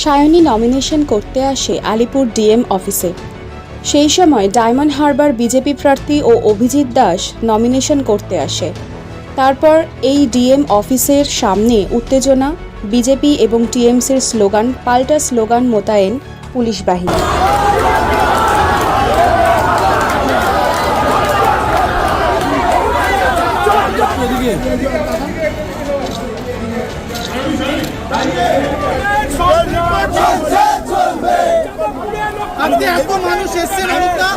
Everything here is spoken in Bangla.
সায়নী নমিনেশন করতে আসে আলিপুর ডিএম অফিসে সেই সময় ডায়মন্ড হারবার বিজেপি প্রার্থী ও অভিজিৎ দাস নমিনেশন করতে আসে। তারপর এই ডিএম অফিসের সামনে উত্তেজনা বিজেপি এবং টিএমসির স্লোগান, পাল্টা স্লোগান মোতায়েন পুলিশ বাহিনী। আজকে এত মানুষ এসছেন মানুষটা